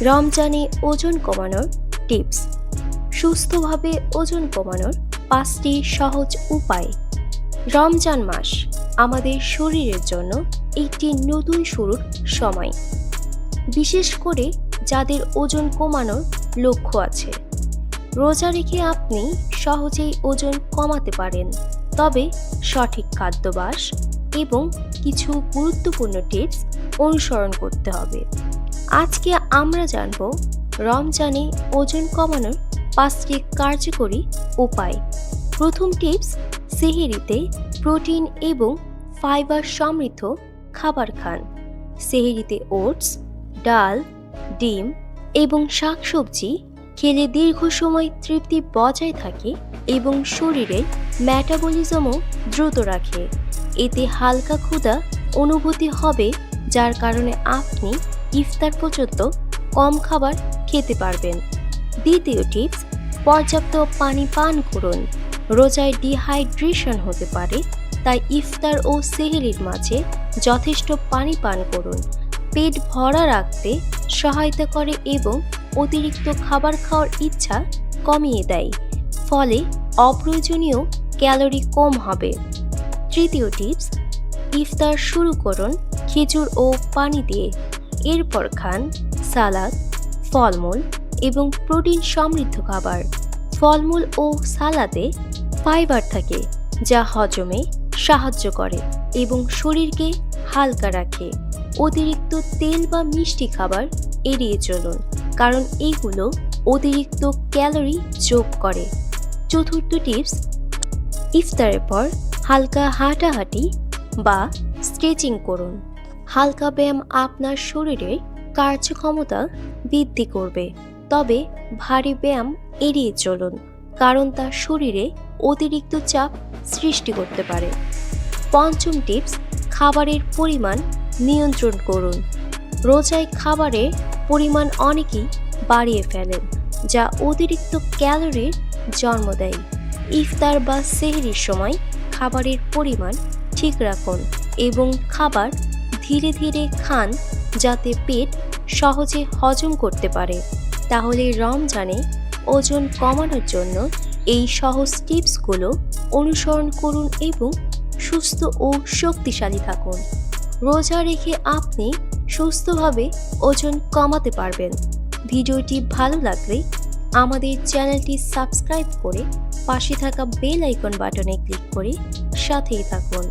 রমজানে ওজন কমানোর টিপস। সুস্থভাবে ওজন কমানোর পাঁচটি সহজ উপায়। রমজান মাস আমাদের শরীরের জন্য একটি নতুন শুরুর সময়। বিশেষ করে যাদের ওজন কমানোর লক্ষ্য আছে। রোজা রেখে আপনি সহজেই ওজন কমাতে পারেন। তবে সঠিক খাদ্যাভ্যাস এবং কিছু গুরুত্বপূর্ণ টিপস অনুসরণ করতে হবে। আজকে আমরা জানব রমজানে ওজন কমানোর পাঁচটি কার্যকরী উপায়। প্রথম টিপস, সেহেরিতে প্রোটিন এবং ফাইবার সমৃদ্ধ খাবার খান। সেহেরিতে ওটস, ডাল, ডিম এবং শাকসবজি খেলে দীর্ঘ সময় তৃপ্তি বজায় থাকে এবং শরীরের ম্যাটাবলিজমও দ্রুত রাখে। এতে হালকা ক্ষুধা অনুভূতি হবে, যার কারণে আপনি ইফতার পর্যন্ত কম খাবার খেতে পারবেন। দ্বিতীয় টিপস, পর্যাপ্ত পানি পান করুন। রোজায় ডিহাইড্রেশন হতে পারে, তাই ইফতার ও সেহেরির মাঝে যথেষ্ট পানি পান করুন। পেট ভরা রাখতে সহায়তা করে এবং অতিরিক্ত খাবার খাওয়ার ইচ্ছা কমিয়ে দেয়। ফলে অপ্রয়োজনীয় ক্যালোরি কম হবে। তৃতীয় টিপস, ইফতার শুরু করুন, খেজুর ও পানি দিয়ে। এরপর খান সালাদ, ফলমূল এবং প্রোটিন সমৃদ্ধ খাবার। ফলমূল ও সালাদে ফাইবার থাকে, যা হজমে সাহায্য করে এবং শরীরকে হালকা রাখে। অতিরিক্ত তেল বা মিষ্টি খাবার এড়িয়ে চলুন, কারণ এইগুলো অতিরিক্ত ক্যালোরি যোগ করে। চতুর্থ টিপস, ইফতারের পর হালকা হাঁটাহাঁটি বা স্ট্রেচিং করুন। হালকা ব্যায়াম আপনার শরীরের কার্যক্ষমতা বৃদ্ধি করবে। তবে ভারী ব্যায়াম এড়িয়ে চলুন, কারণ তা শরীরে অতিরিক্ত চাপ সৃষ্টি করতে পারে। পঞ্চম টিপস, খাবারের পরিমাণ নিয়ন্ত্রণ করুন। রোজায় খাবারের পরিমাণ অনেকেই বাড়িয়ে ফেলেন, যা অতিরিক্ত ক্যালোরির জন্ম দেয়। ইফতার বা সেহরির সময় খাবারের পরিমাণ ঠিক রাখুন এবং খাবার ধীরে ধীরে খান যাতে পেট সহজে হজম করতে পারে। তাহলে রমজানে ওজন কমানোর জন্য এই সহজ টিপসগুলো অনুসরণ করুন এবং সুস্থ ও শক্তিশালী থাকুন। রোজা রেখে আপনি সুস্থভাবে ওজন কমাতে পারবেন। ভিডিওটি ভালো লাগলে আমাদের চ্যানেলটি সাবস্ক্রাইব করে পাশে থাকা বেল আইকন বাটনে ক্লিক করে সাথেই থাকুন।